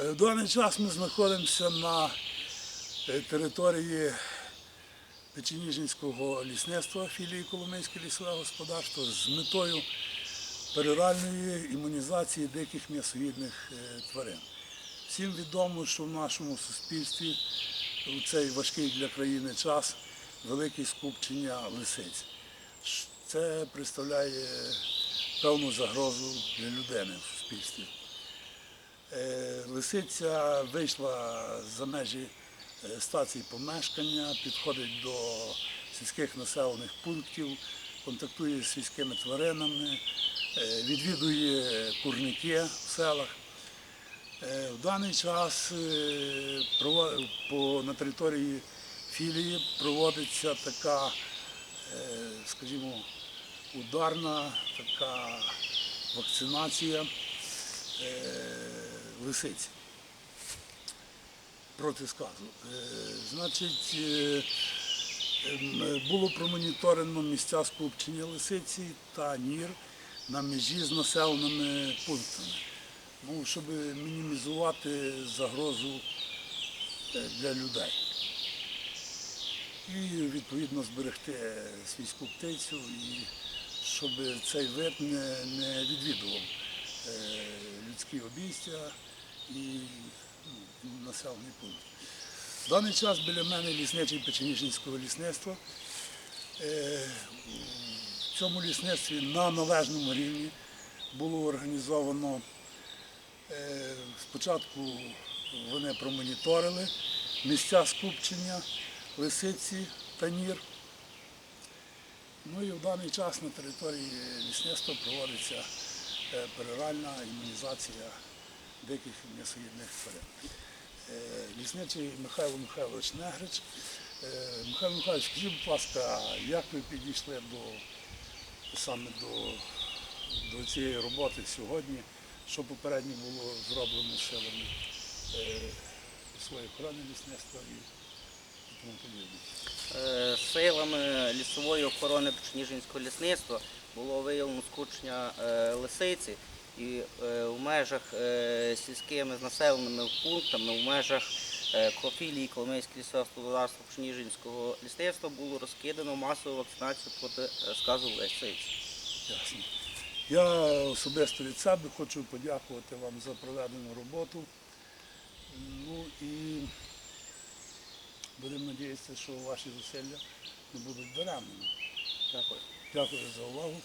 Е, В даний час ми знаходимося на е, території Печеніжинського лісництва філії Коломийське лісове господарство з метою пероральної імунізації диких м'ясоїдних е, тварин. Всім відомо, що в нашому суспільстві у цей важкий для країни час велике скупчення лисиць. Це представляє певну загрозу для людини в суспільстві. Е, Лисиця вийшла за межі е, стації помешкання, підходить до сільських населених пунктів, контактує з сільськими тваринами, е, відвідує курники в селах. В даний час на території філії проводиться така, скажімо, ударна така вакцинація лисиці проти сказу. Е, Значить, е, ем, було промоніторено місця скупчення лисиці та нір на межі з населеними пунктами, ну, щоб мінімізувати загрозу е, для людей. І відповідно зберегти свійську птицю, і щоб цей вид не, не відвідував людські обійстя і ну, населений пункт. В даний час біля мене лісничий Печеніжинського лісництва. Е, В цьому лісництві на належному рівні було організовано е, спочатку вони промоніторили місця скупчення лисиці та нір. Ну і в даний час на території лісництва проводиться е, пероральна імунізація диких м'ясоїдних тварин. Лісничий Михайло Михайлович Негрич. Е, Михайло Михайлович, скажіть, будь ласка, як ви підійшли до саме до, до цієї роботи сьогодні, що попередньо було зроблено силами е, своєї охорони лісництва і тому подібне? Е, Силами лісової охорони Печеніжинського лісництва було виявлено скучення лисиці і е, в межах е, сільськими населеними пунктами, в межах е, кофілії Коломийського господарства Печеніжинського лісництва було розкидано масову вакцинацію проти сказу лисиці. Ясно. Я особисто від себе хочу подякувати вам за проведену роботу. Ну і будемо сподіватися, що ваші зусилля не будуть даремними. Дякую. Дякую за увагу.